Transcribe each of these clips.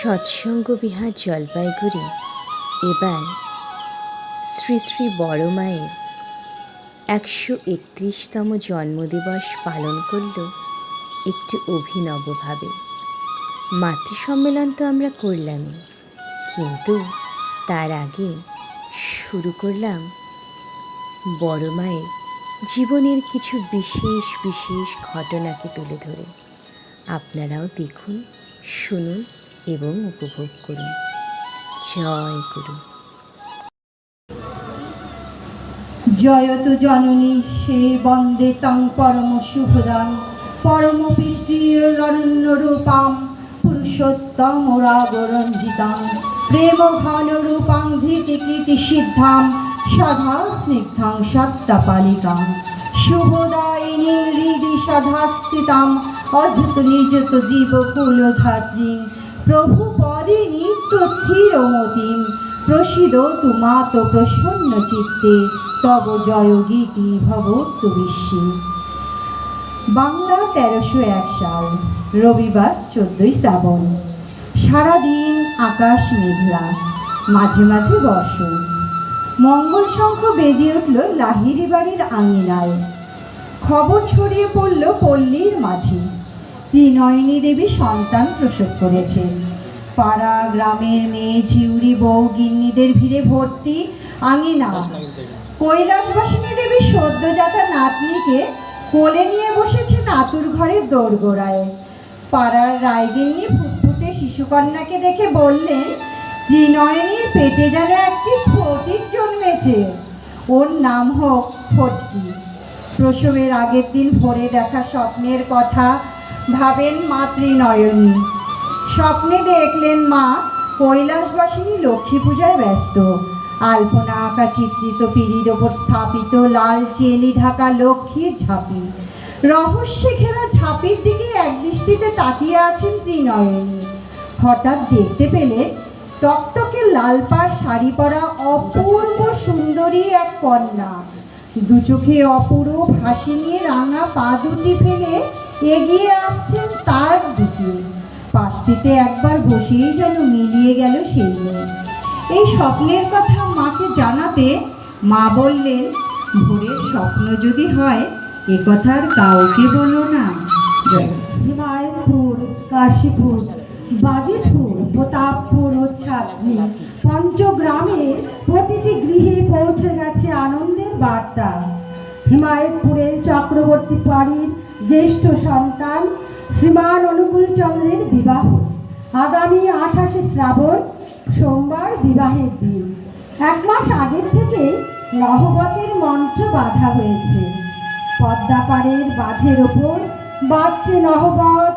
সৎসঙ্গ বিহার জলপাইগুড়ি। এবার শ্রী শ্রী বড় মায়ের একশো একত্রিশতম জন্মদিবস পালন করল একটি অভিনবভাবে মাতৃ সম্মেলন তো আমরা করলামই, কিন্তু তার আগে শুরু করলাম বড় মায়ের জীবনের কিছু বিশেষ বিশেষ ঘটনাকে তুলে ধরে। আপনারাও দেখুন, শুনুন। এবং উপভোগ করুন জয় গুরু। জয়ত জননী, সে বন্দে তং পরম শুভদাম পরম রণন্য রূপাম, পুরুষোত্তম রাগরঞ্জিতাম। প্রেম ঘন রূপাং ধৃতি কৃতি সিদ্ধাম, সদা স্নিগ্ধাং সত্তাপালিকাম শুভদায়িনী হৃদি সদা স্থিতাম অযত নিযত জীব কুলধাত্রী প্রভু পদে নিত্য স্থির মতিম প্রসিদ তুমাত প্রসন্ন চিত্তে, তব জয় গীতি ভবতু বিশ্বে। বাংলা তেরোশো এক সাল, রবিবার চোদ্দই শ্রাবণ। সারাদিন আকাশ মেঘলা, মাঝে মাঝে বর্ষণ। মঙ্গল শঙ্খ বেজে উঠল লাহিরি বাড়ির আঙিনায়। খবর ছড়িয়ে পড়ল পল্লীর মাঝে। ত্রিনয়নী দেবী সন্তান প্রসব করেছেন পাড়া গ্রামের মেয়ে ঝিউড়ি বউ গিন্নিদের ভিড়ে ভর্তি আঙিনা। কৈলাসবাসিনী দেবী সদ্যজাতা নাতনিকে কোলে নিয়ে বসেছে নাতুর ঘরের দোরগোড়ায়। পাড়ার রায়গিন্নি ফুটফুটে শিশুকন্যাকে দেখে বললেন, ত্রিনয়নীর পেটে যেন একটি স্ফটিক জন্মেছে। ওর নাম হোক ফটকি। প্রসবের আগের দিন ভোরে দেখা স্বপ্নের কথা ভাবেন মা ত্রিনয়নী স্বপ্নে দেখলেন মা, কৈলাসবাসিনী লক্ষ্মী পূজায় ব্যস্ত। আলপনা আঁকা চিত্রিত পিড়ির ওপর স্থাপিত লাল চেলি ঢাকা লক্ষ্মীর ঝাঁপি। রহস্যে ঘেরা ঝাঁপির দিকে এক দৃষ্টিতে তাকিয়ে আছেন ত্রিনয়নী। হঠাৎ দেখতে পেলে টকটকে লাল পাড় শাড়ি পরা অপূর্ব সুন্দরী এক কন্যা। দু চোখে অপূরূপ হাসি নিয়ে রাঙা পা দুটি ফেলে এগিয়ে আসছেন তার দিকে। পাশটিতে একবার বসেই যেন মিলিয়ে গেল সেই মেয়ে। এই স্বপ্নের কথা মাকে জানাতে মা বললেন, ভোরের স্বপ্ন যদি হয়, এ কথা আর কাউকে বলো না। হিমায়তপুর কাশীপুর, বাজিতপুর, প্রতাপপুর ও ছাত্রী পঞ্চগ্রামে প্রতিটি গৃহে পৌঁছে গেছে আনন্দের বার্তা। হিমায়তপুরের চক্রবর্তী বাড়ির জ্যেষ্ঠ সন্তান শ্রীমান অনুকূল চন্দ্রের বিবাহ। আগামী আঠাশে শ্রাবণ, সোমবার বিবাহের দিন। এক মাস আগের থেকে নহবতের মঞ্চ বাঁধা হয়েছে। পদ্মাপাড়ের বাঁধের ওপর বাজছে নহবত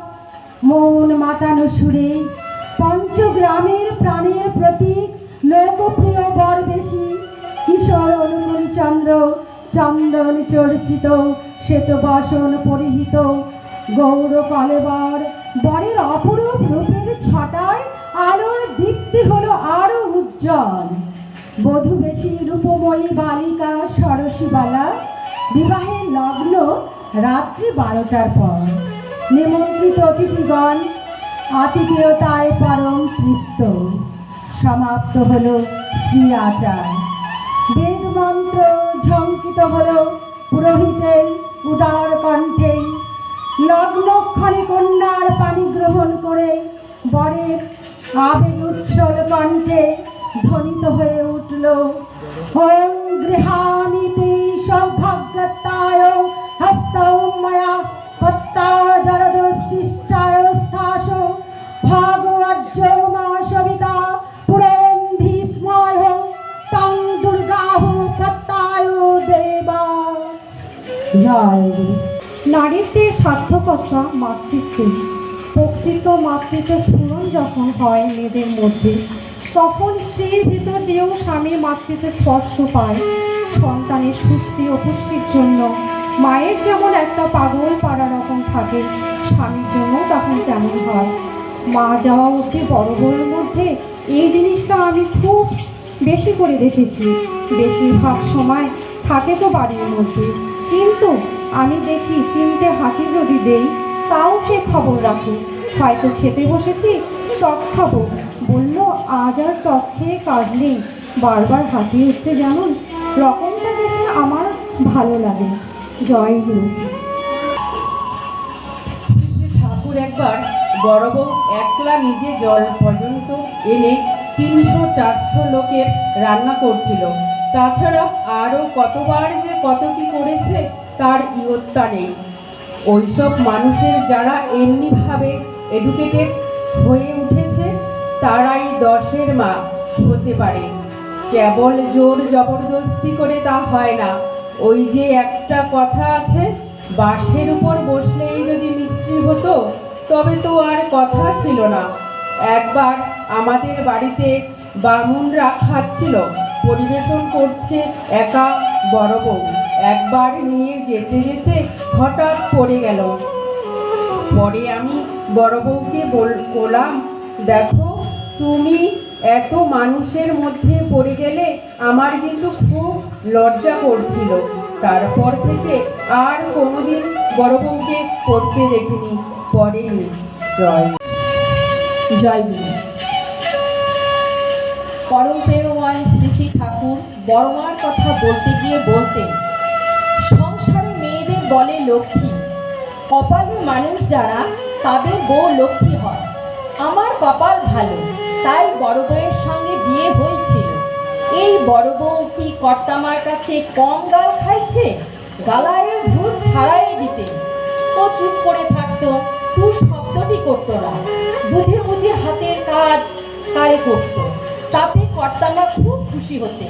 মন মাতানো সুরে পঞ্চগ্রামের প্রাণের প্রতীক লোকপ্রিয় বরবেশী কিশোর অনুকূল চন্দ্র চন্দন চর্চিত শ্বেত বসন পরিহিত। গৌর কলেবর বরের অপরূপ রূপের ছটায় আলোর দীপ্তি হলো আরও উজ্জ্বল। বধূবেশী রূপময়ী বালিকা সরসীবালা বিবাহের লগ্ন রাত্রি বারোটার পর। নিমন্ত্রিত অতিথিগণ, আতিথেয়তায় পরম তৃপ্ত। সমাপ্ত হল স্ত্রী আচার। বেদ মন্ত্র ঝঙ্কিত হল পুরোহিতের উদার কণ্ঠে লগ্নক্ষণে কন্যার পানি গ্রহণ করে বরের আবেগ উচ্ছল কণ্ঠে ধ্বনিত হয়ে উঠল, ওম গৃহামিতি সৌভাগ্যতায় হস্তৌ পত্তা সার্থকতা মাতৃত্বে প্রকৃত মাতৃত্ব স্ফুরণ যখন হয় মেয়েদের মধ্যে, তখন স্ত্রীর ভিতর দিয়েও স্বামীর মাতৃত্বের স্পর্শ পায়। সন্তানের সুস্থি ও পুষ্টির জন্য মায়ের যেমন একটা পাগল পাড়া রকম থাকে, স্বামীর জন্য তখন তেমন হয়। মা যাওয়া অবধি বড় বড়োর মধ্যে এই জিনিসটা আমি খুব বেশি করে দেখেছি। বেশিরভাগ সময় থাকে তো বাড়ির মধ্যে, কিন্তু আমি দেখি তিনটে হাঁচি যদি দেই তাও সে খবর রাখে। হয়তো খেতে বসেছি টক খাব। বলল, আজ আর টক খেয়ে কাজ নেই। বারবার হাসি হচ্ছে জানুন। রকমটা দেখে আমার ভালো লাগে। জয় গুরু ঠাকুর একবার বড় বউ একলা নিজে জল পর্যন্ত এনে তিনশো চারশো লোকের রান্না করছিল। তাছাড়া আরও কতবার যে কত কি করেছে, তার ইয়ত্তা নেই। ওইসব মানুষের যারা এমনিভাবে এডুকেটেড হয়ে উঠেছে, তারাই দশের মা হতে পারে। কেবল জোর জবরদস্তি করে তা হয় না। ওই যে একটা কথা আছে, বাঁশের উপর বসলেই যদি মিস্ত্রি হতো, তবে তো আর কথা ছিল না। একবার আমাদের বাড়িতে বামুনরা খাচ্ছিল, পরিবেশন করছে একা বড় বউ। একবার নিয়ে যেতে যেতে হঠাৎ পড়ে গেল। পরে আমি বড় বউকে বল- বললাম, দেখো, তুমি এত মানুষের মধ্যে পড়ে গেলে আমার কিন্তু খুব লজ্জা করছিল। তারপর থেকে আর কোনোদিন বড় বউকে পড়তে দেখিনি। পড়েনি জয় জয় পরম প্রেমময় শ্রী শ্রী ঠাকুর বড়মার কথা বলতে গিয়ে বলতেন বলে লক্ষ্মী। কপালে মানুষ যারা, তাদের বউ লক্ষ্মী হয়। আমার কপাল ভালো, তাই বড় বউয়ের সঙ্গে বিয়ে হয়েছিল। এই বড় বউ কি কর্তামার কাছে কম গাল খাইছে? গালায়ের ভূত ছাড়াই দিতে। ও চুপ করে থাকতো, টু শব্দটি করতো না। বুঝে বুঝে হাতের কাজ কারে করতো। তাতে কর্তামা খুব খুশি হতে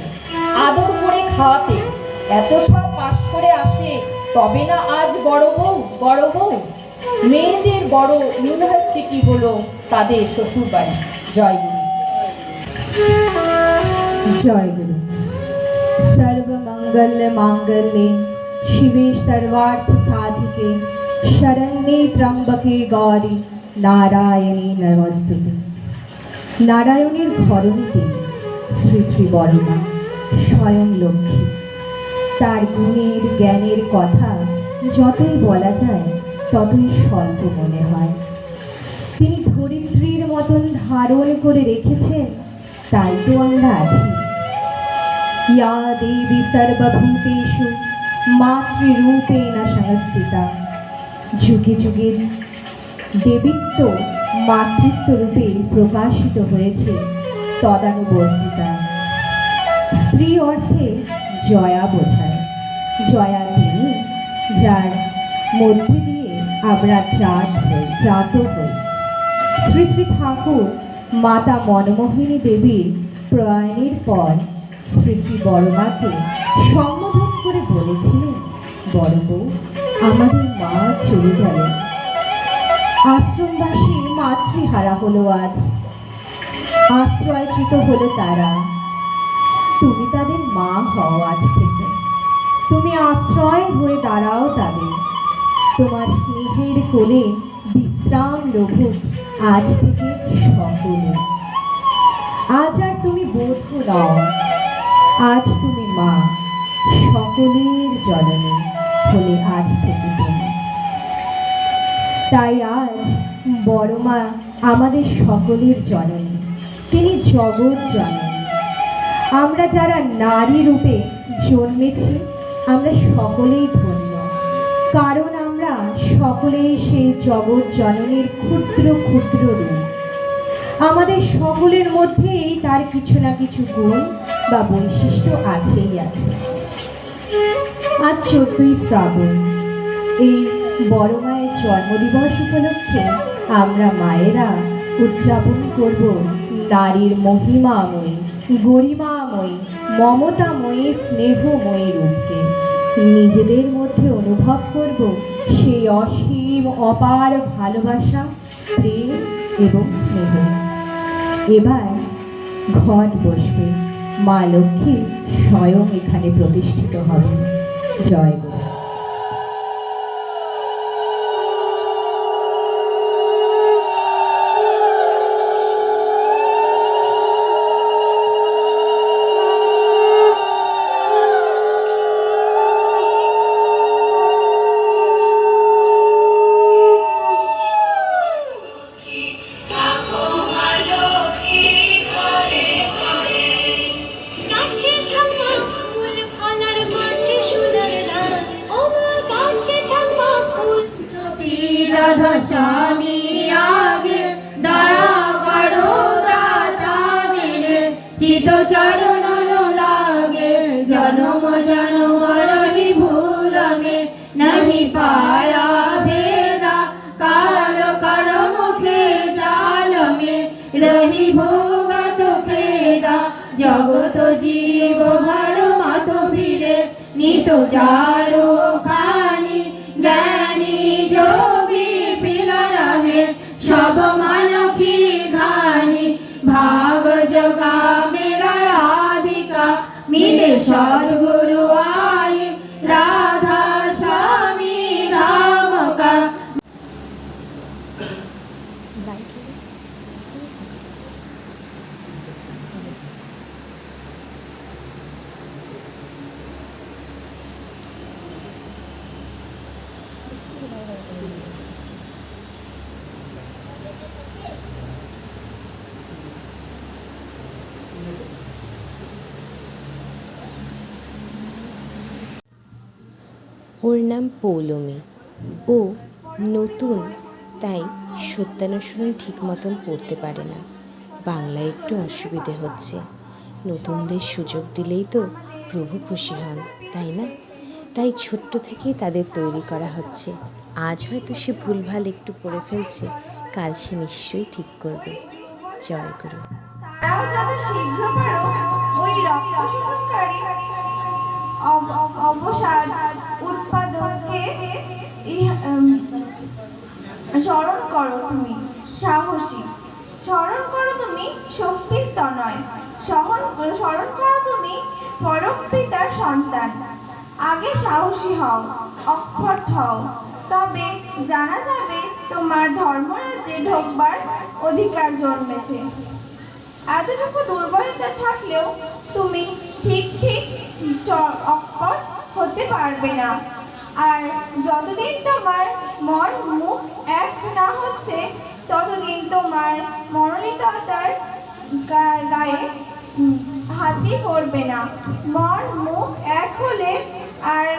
আদর করে খাওয়াতে এত সব পাশ করে আসে তবে না আজ বড় বউ বড় বউ? মেয়েদের বড় ইউনিভার্সিটি হলো তাদের শ্বশুর বাড়ি জয় গুরু। জয় গুরু। সর্বমঙ্গল মাঙ্গল্যে শিবে সর্বার্থ সাধিকে শরণ্যে ত্রম্বকে গৌরী নারায়ণী নমস্তুতে। নারায়ণের ঘরণী তিনি শ্রী শ্রী বড়মা স্বয়ং লক্ষ্মী। তার গুণের জ্ঞানের কথা যতই বলা যায়, ততই স্বল্প মনে হয়। তিনি ধরিত্রীর মতন ধারণ করে রেখেছেন, তাই তো আমরা আছি। ইয়া দেবী সর্বভূতেষু মাতৃরূপেণ সংস্থিতা। যুগে যুগে দেবীত্ব মাতৃত্ব রূপে প্রকাশিত হয়েছে তদানুবর্তিতা। স্ত্রী অর্থে জয়া বোঝায়। জয়া তিনি যার মধ্যে দিয়ে আমরা জাত হই জাত হই। শ্রী শ্রী ঠাকুর মাতা মনমোহিনী দেবীর প্রয়াণের পর শ্রী শ্রী বড়মাকে সম্বোধন করে বলেছিলেন বড় বউ আমাদের মা চলে গেল। আশ্রমবাসী মাতৃহারা হলো আজ। আশ্রয়চ্যুত হলো তারা। তুমি তাদের মা হও আজ থেকে। তুমি আশ্রয় হয়ে দাঁড়াও তাদের। তোমার স্নেহের কোলে বিশ্রাম লঘুক আজ থেকে সকলে আজ আর তুমি বধূ নও, আজ তুমি মা, সকলের জননী হলে আজ থেকে তুমি। তাই আজ বড় মা আমাদের সকলের জননী, তিনি জগৎ জননী। আমরা যারা নারী রূপে জন্মেছি আমরা সকলেই ধন্য। কারণ আমরা সকলেই সেই জগৎ জননীর ক্ষুদ্র ক্ষুদ্র রূপ। আমাদের সকলের মধ্যেই তার কিছু না কিছু গুণ বা বৈশিষ্ট্য আছেই আছে। আজ চোদ্দই শ্রাবণ। এই বড় মায়ের জন্মদিবস উপলক্ষে আমরা মায়েরা উদযাপন করব নারীর মহিমাময়ী গরিমাময়ী, মমতাময়ী, স্নেহময়ী রূপকে। নিজেদের মধ্যে অনুভব করব সেই অসীম, অপার ভালোবাসা, প্রেম এবং স্নেহ। এবার ঘট বসবে। মা লক্ষ্মী স্বয়ং এখানে প্রতিষ্ঠিত হবে জয় จ้าจ๋า নাম পৌলমী। ও নতুন, তাই সত্যানুসরণ ঠিক মতন পড়তে পারে না। বাংলায় একটু অসুবিধে হচ্ছে। নতুনদের সুযোগ দিলেই তো প্রভু খুশি হন, তাই না? তাই ছোট্ট থেকেই তাদের তৈরি করা হচ্ছে। আজ হয়তো সে ভুলভাল একটু পড়ে ফেলছে, কাল সে নিশ্চয়ই ঠিক করবে। জয় গুরু। যত শীঘ্র পারো, ওই রক্ত শোষণকারী অবসাদ উম, স্মরণ করো তুমি সাহসী। স্মরণ করো তুমি শক্তির তনয়। সহন স্মরণ করো তুমি পরম পিতার সন্তান। আগে সাহসী হও অক্ষর হও। তবে জানা যাবে তোমার ধর্মরাজ্যে ঢোকবার অধিকার জন্মেছে। এতটুকু দুর্বলতা থাকলেও তুমি ঠিক ঠিক অক্ষর হতে পারবে না। আর যতদিন তোমার মন মুখ এক না হচ্ছে, ততদিন তোমার মনোনীততার গা- গায়ে হাতি পড়বে না। মন মুখ এক হলে আর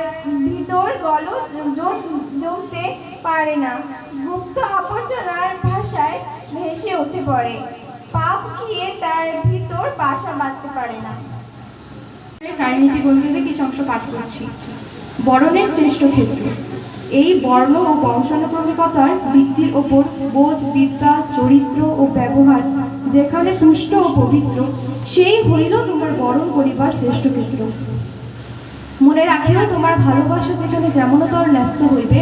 ভিতর গল জম- জমতে পারে না। গুপ্ত আবর্জনার ভাষায় ভেসে উঠে পড়ে। পাপ খেয়ে তার ভিতর বাসা বাঁধতে পারে না। রাজনীতি গ্রন্থিতে কিছু অংশ পাঠ করছি। বরণের শ্রেষ্ঠ ক্ষেত্র। এই বর্ণ ও বংশানুক্রমিকতার ভিত্তির ওপর বোধ, বিদ্যা, চরিত্র ও ব্যবহার যেখানে ও পবিত্র, সেই হইল তোমার বরণ করিবার শ্রেষ্ঠ ক্ষেত্র। মনে রাখিও তোমার ভালোবাসা যেখানে যেমনতর ন্যস্ত হইবে,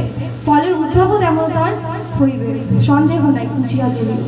ফলের উদ্ভাবও তেমনতর হইবে। সন্দেহ নাই বুঝিয়া চলিবে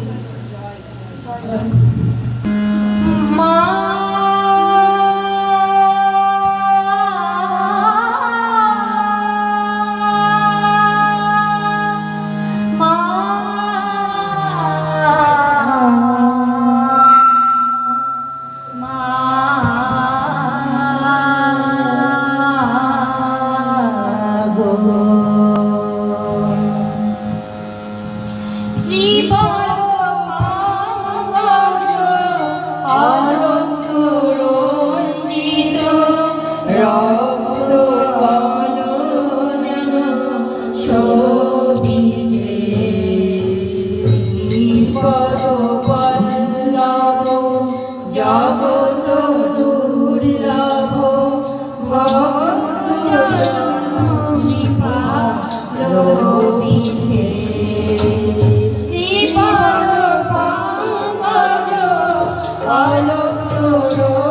Oh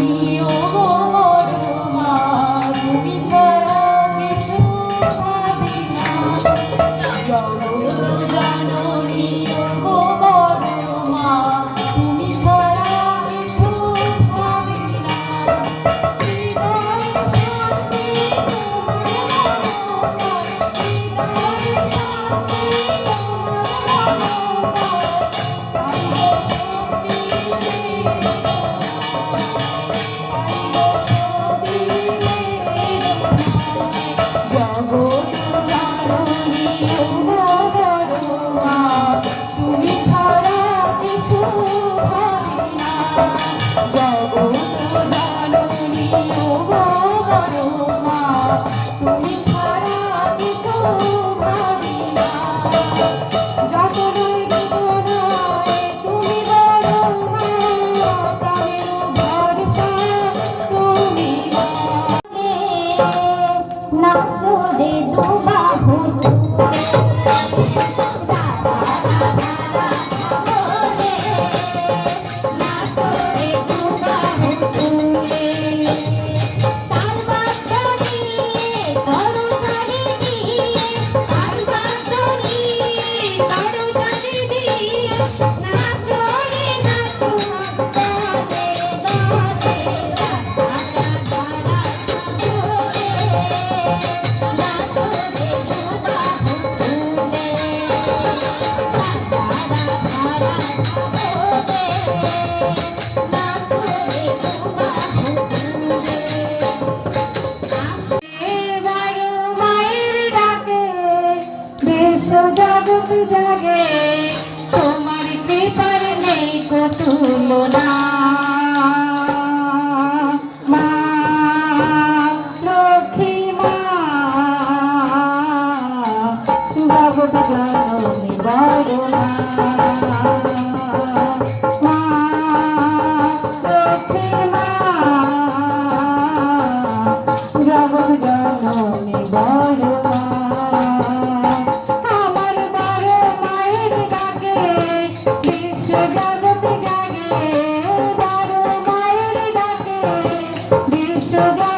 জননী কিছু ভাবি বিশ্ব জগৎ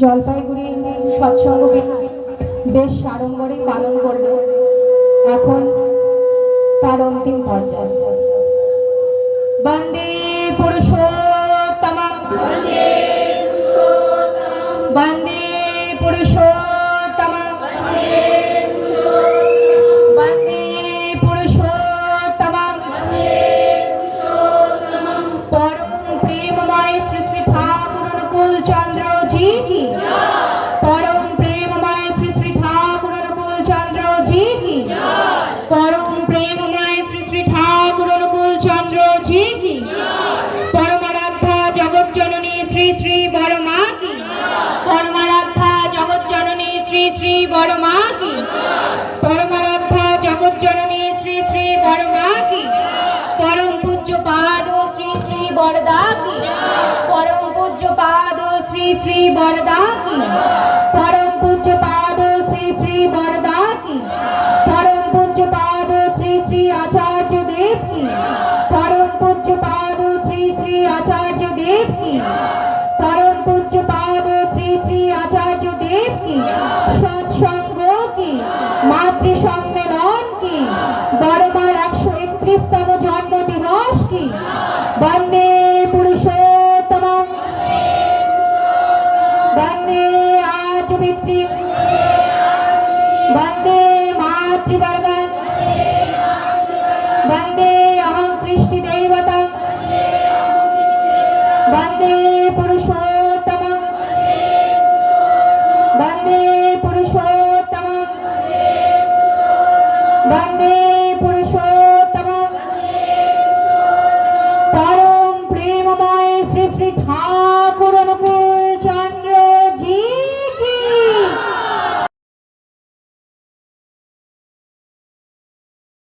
জলপাইগুড়ি সৎসঙ্গ বেশ সাড়ম্বরে পালন করবে এখন তার অন্তিম পর্যায়ে। বন্দে পুরুষোত্তম বন্দে পুরুষোত্তম চন্দ্র। পরম শ্রী শ্রী ঠাকুর চন্দ্র জি কি জগৎ জননী শ্রী শ্রী কি জগৎ জননী শ্রী শ্রী বড় মা শ্রী বরদা কি পরম পূজ্য পাদ শ্রী শ্রী বরদা কি পরম পূজ্য পাদ শ্রী শ্রী আচার্য দেব কি পরম পূজ্য পাদ শ্রী শ্রী আচার্য দেব কি পরম পূজ্য পাদ শ্রী শ্রী আচার্য দেব কি সৎসঙ্গ কি মাতৃ সম্মেলন কি বড়বার একশো একত্রিশতম জন্ম দিবস কি বন্দে